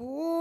ಕೂಡಿದ್ದ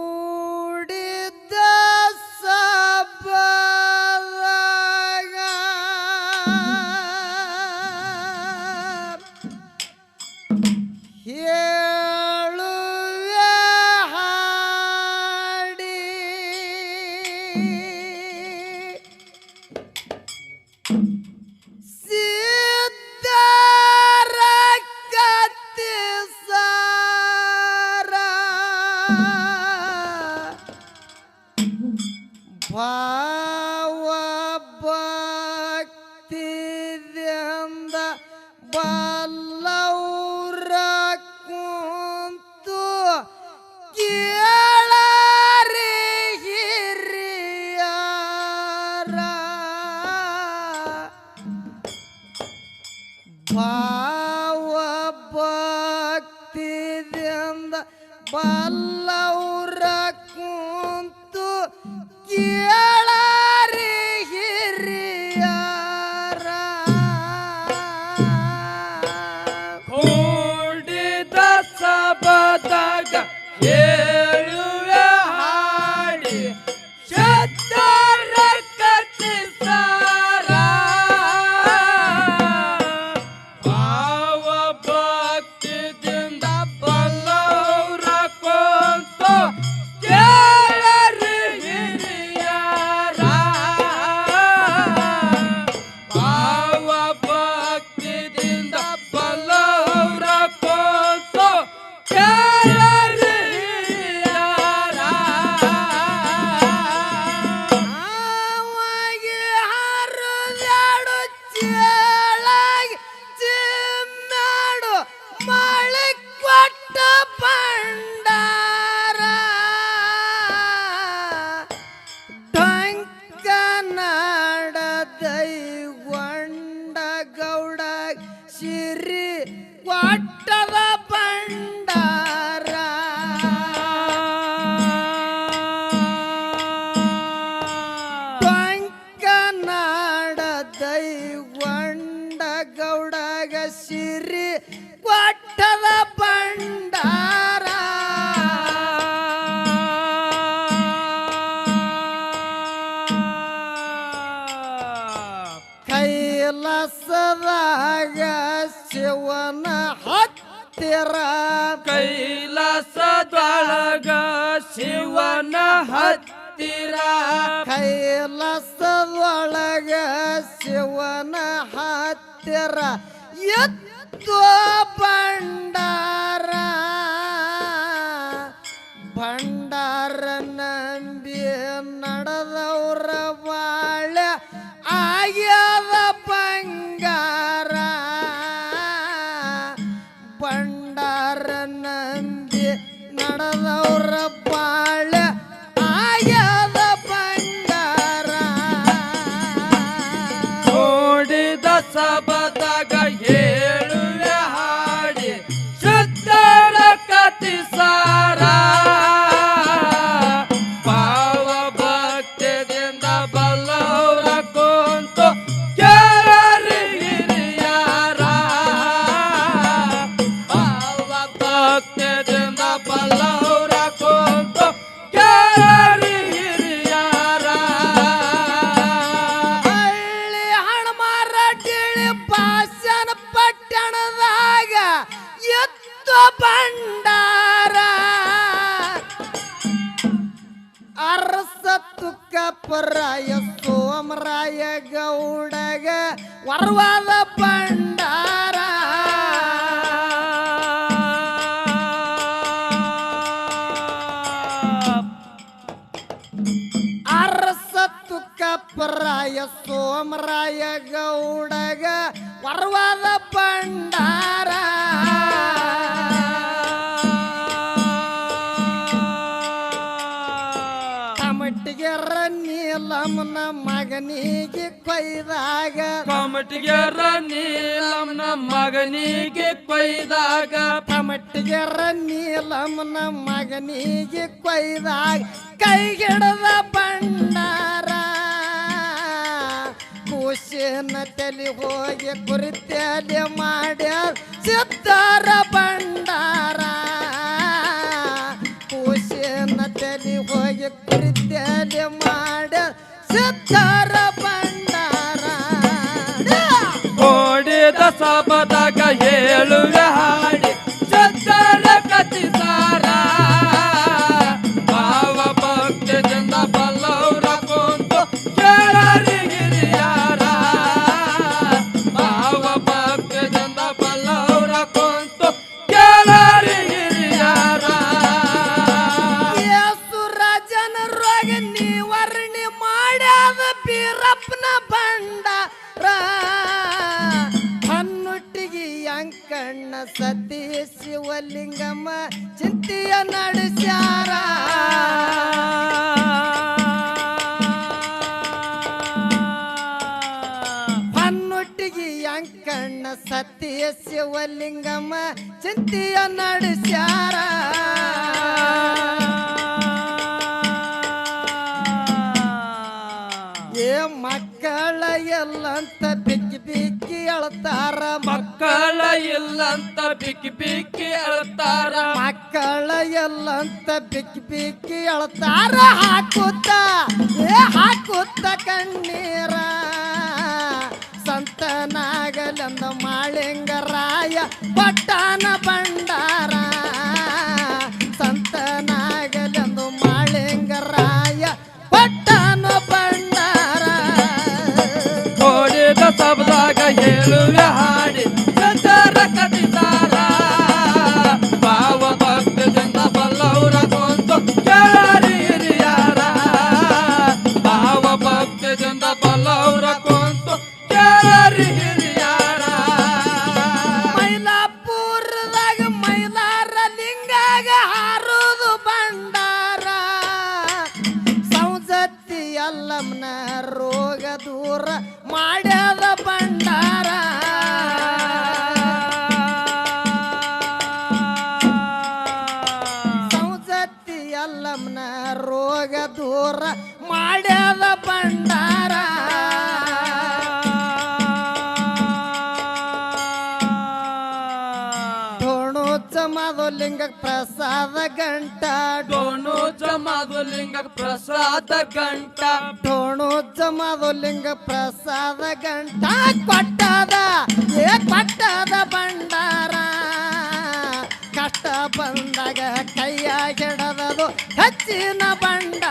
ಭಾವ ಭಕ್ತಿದಿಂದ ಬಲ್ಲೌರ ಸಿರಿ ಕೊಟ್ಟದ ಕೈಲಾಸದಾಗ ಶಿವನ ಹತ್ತಿರ ಕೈಲಾಸದೊಳಗ ಶಿವನ ಹತ್ತಿರ ಕೈಲಾಸದೊಳಗ ಶಿವನ ಹತ್ತಿರ ಎತ್ತು ಭಂಡಾರ. ಭಂಡಾರ ಎತ್ತು ಭಂಡಾರ ಅರಸ ತುಕ್ಕ ಪರಾಯ ಸೋಮರಾಯ ಗೌಡಗ ವರವಾದ ಭಂಡಾರ ಅರಸ ತುಕ್ಕ ಪರಾಯ ಸೋಮರಾಯ ಗೌಡಗ ವರವಾದ ಭಂಡಾರ ಕೊಯ್ದಾಗ. ಕಮಟಿಗೆರ ನೀಲಮ್ಮನ ಮಗನಿಗೆ ಕೊಯ್ದಾಗ. ಕಮಟಿಗೆರ ನೀಲಮ್ಮನ ಮಗನಿಗೆ ಕೊಯ್ದಾಗ. ಕೈಗಿಡದ ಬಂಡಾರ ಕೂಸಿನ ತಲೆ ಹೋಗಿ ಕುರಿತಲೆ ಮಾಡ್ಯಾರ ಸಿದ್ಧಾರ ಬಂಡಾರ ಕೂಸಿನ ಕುರಿತಲೆ ಮಾಡ ಸಿದ್ಧಾರ ಭಂಡಾರ. ಓಡಿದ ಸಬದಾಗ ಹೇಳುವ ಹಾಡಿ ಸತ್ತರ ಕತಿಸಾರ ಭಾವ ಭಕ್ತಿಯಿಂದ ಬಲ್ಲವರ ಕುಂತು ಕೇಳರಿ ಗಿರಿಯಾರ ಭಾವ ಭಕ್ತಿಯಿಂದ ಬಲ್ಲವರ ಕುಂತು ಕೇಳರಿ ಹಿರಿಯಾರ. ಯೇಸುರಾಜನ ರೋಗ ನಿವಾರಣೆ ಮಾಡ್ಯಾದ ಬೀರಪ್ಪನ ಬಂಡ ಹನ್ನುಟ್ಟಿಗೆ ಸತಿ ಶಿವಲಿಂಗಮ್ಮ ಚಿಂತೆಯ ನಡೆಸ್ಯಾರ. ಹನ್ನೊಟ್ಟಿಗೆ ಅಂಕಣ್ಣ ಸತ್ಯ ಶಿವಲಿಂಗಮ್ಮ ಚಿಂತಿಯ ನಡೆಸ್ಯಾರ. ಏ ಮಕ್ಕಳ ಎಲ್ಲಂತ ಇಲ್ಲಂತ ಬಿಕ್ಕಿ ಬಿಕ್ಕಿ ಅಳ್ತಾರ. ಮಕ್ಕಳ ಎಲ್ಲಂತ ಬಿಕ್ಕಿ ಬಿಕ್ಕಿ ಅಳ್ತಾರ. ಹಾಕುತ್ತ, ಏ ಹಾಕುತ್ತ ಕಣ್ಣೀರ. ಸಂತನಾಗಲೆಂದ ಮಾಳಿಂಗರಾಯ ಪಟ್ಟಣ ಭಂಡಾರ ಮಾಡ್ಯಾದ ಭಂಡಾರ. ಲಿಂಗ ಪ್ರಸಾದ ಗಂಟ. ಡೋನು ಜಮಾದುಲಿಂಗ ಪ್ರಸಾದ ಗಂಟ. ಠೋಣು ಲಿಂಗ ಪ್ರಸಾದ ಗಂಟ. ಕೊಟ್ಟದ ಏ ಕೊಟ್ಟದ ಭಂಡಾರ. ಕಷ್ಟ ಬಂದಾಗ ಕೈಯ ಕೆಡದದು ಹೆಚ್ಚಿನ ಭಂಡಾರ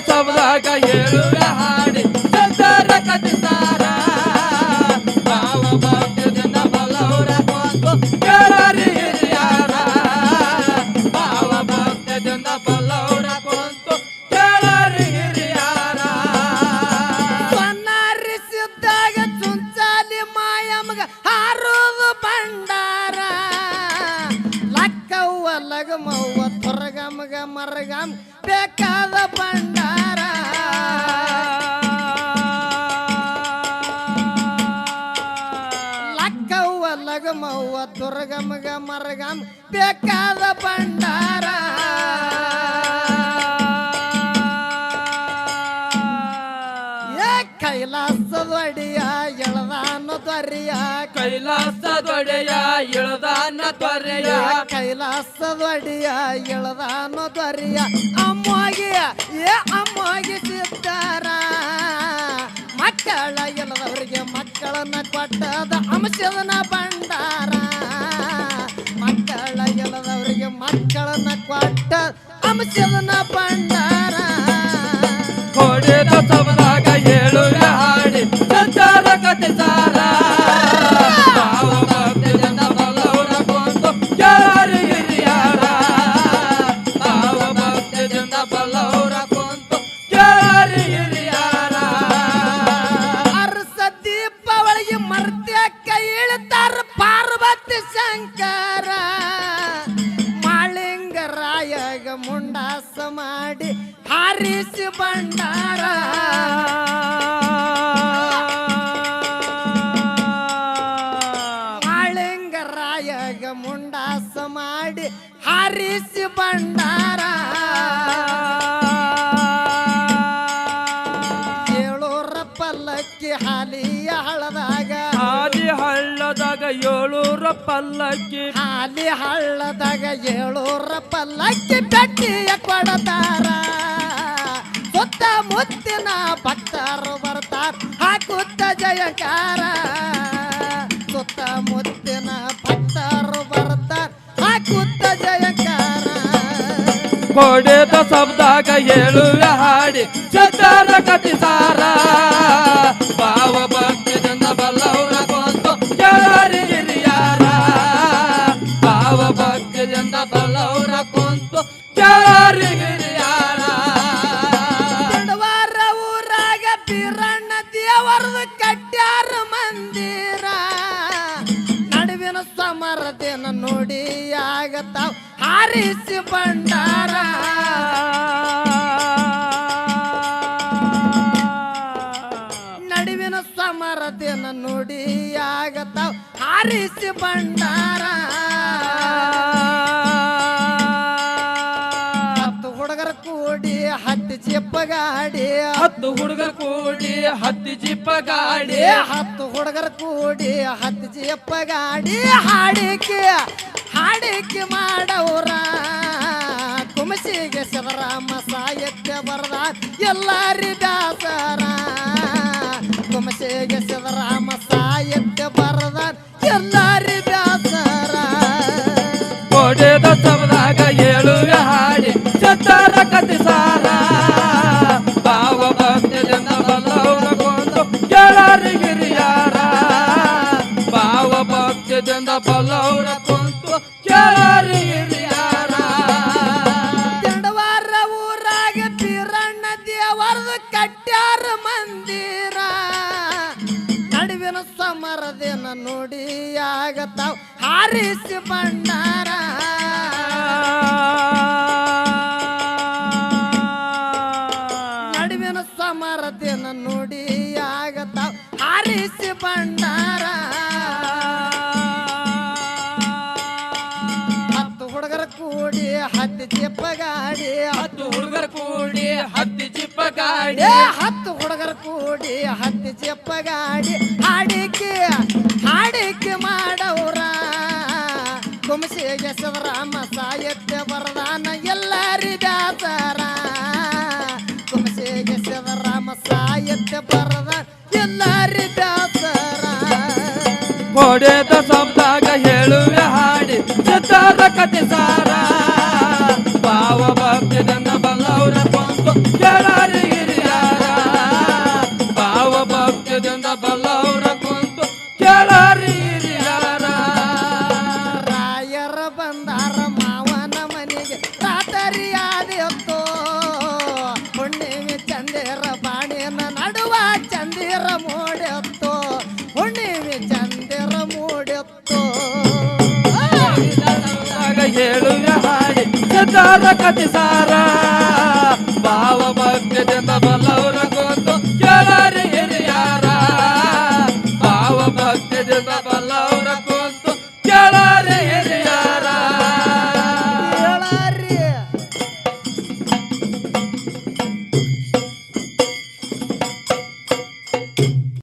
casa ಮರಗಮ್ ಬೇಕಾದ ಭಂಡಾರ. ಏ ಕೈಲಾಸದ ಅಡಿಯ ಎಳದಾನ ತೊರೆಯ ಕೈಲಾಸದೊಡೆಯ ಎಳದಾನ ತ್ವರೆಯ ಕೈಲಾಸದೊಡೆಯ ಎಳದಾನ ತೊರೆಯ ಅಮ್ಮಗೆ ಏ ಅಮ್ಮಗೆ ಸಿದ್ದಾರ. ಮಕ್ಕಳ ಎಲ್ಲದವರಿಗೆ ಮಕ್ಕಳನ್ನ ಕೊಟ್ಟದ ಅಂಶದನ ಭಂಡಾರ. ಕೊಟ್ಟ ಅಂಶದನ ಪಂಡಾರ ಕೊಡಿದ ಸಬದಾಗ ಭಂಡಾರ ಏಳೂರ ಪಲ್ಲಕ್ಕಿ ಹಾಲಿಯ ಹಳ್ಳದಾಗ. ಹಾದಿ ಹಳ್ಳದಾಗ ಏಳೂರ ಪಲ್ಲಕ್ಕಿ. ಹಾಲಿ ಹಳ್ಳದಾಗ ಏಳೂರ ಪಲ್ಲಕ್ಕಿ ಬೆಟ್ಟಿಯ ಕೊಡತಾರ. ಸುತ್ತ ಮುತ್ತಿನ ಭಕ್ತರು ಬರ್ತಾರ. ಹಾಕುತ್ತ ಜಯಕಾರ. ಸುತ್ತ ಮುತ್ತಿನ ಕೊಡೆದ ಶಬ್ದಾಗ ಏಳು ಹಾಡಿ ಸತ್ತಾರ ಕತಿ ಸಾರ. ಭಾವ ಭಕ್ತಿದಿಂದ ಬಲ್ಲವರ ಹಿರಿಯಾರ. ಭಾವ ಭಕ್ತಿಯಿಂದ ಬಲ್ಲವರ ಕೊಂತು ಕೆಳರಿ ಮಂದಿರ. ನಡುವಿನ ಸಮರದಿನ ನೋಡಿ ಆಗತಾವ್. ಹಾರಿಸಿ ಬಂಡಾರ ನಡುವಿನ ಸಮರದಿನ ನೋಡಿ ಆಗತಾವ್ ಹಾರಿಸಿ ಬಂಡಾರ ಹತ್ತು ಹುಡುಗರ ಕೂಡಿ ಹತ್ತು ಜಿಪ್ಪ ಗಾಡಿ ಹತ್ತು ಹುಡುಗರು ಕೂಡಿ ಹತ್ತು ಜಿಪ್ಪ ಗಾಡಿ ಹತ್ತು ಹುಡುಗರ ಕೂಡಿ ಹತ್ತು ಜಿಪ್ಪ ಗಾಡಿ ಹಾಡಿಕೆ ಹಾಡಿಕೆ ಮಾಡವ್ರ. ಕುಮಸಿಗೆ ಶಿವರಾಮ ಸಾಹಿತ್ಯ ಬರದ ಎಲ್ಲಾರಿ ದಾಸರ ಕುಮಸಿಗೆ ಶಿವರಾಮ ಸಾಹಿತ್ಯ ಬರದ ಎಲ್ಲಾರಿ ದಾಸರ ಕೊಡೆದ ಶಬ್ದಾಗ ಏಳುವೆ ಹಾಡಿ ಸತ್ತಾರ ಕತಿ ಸಾರ ಭಾವ ಜನ ಬಲ್ಲವರ ಕೊಂದು ಕೆಳರಿ ಗಿರಿಯಾರ. ಭಾವ ಭಕ್ತಿಯಿಂದ ಬಲ್ಲವರ ಸಮರದಿನ ನೋಡಿ ಆಗತಾವ್. ಹಾರಿಸಿ ಬಣ್ಣಾರ ನಡುವಿನ ಸಮರದೇನ ನೋಡಿ ಆಗತಾವ್. ಹಾರಿಸಿ ಬಣ್ಣಾರ ಹತ್ತು ಹುಡುಗರ ಕೂಡಿ ಹತ್ತಿ ಚಿಪ್ಪ ಗಾಡಿ. ಹತ್ತು ಹುಡುಗರ ಕೂಡಿ ಹತ್ತಿ ಚಿಪ್ಪ ಗಾಡಿ. ಹತ್ತು ಹುಡುಗರ ಕೂಡಿ ಹತ್ತಿ ಚಿಪ್ಪ ಗಾಡಿ. ಶಬ್ದಾಗ ಹೇಳುವೆ ಹಾಡಿ ಸತ್ತಾರ ಕತೆ ಸಾರ. ಹಾಡಿ ಸತ್ತಾರ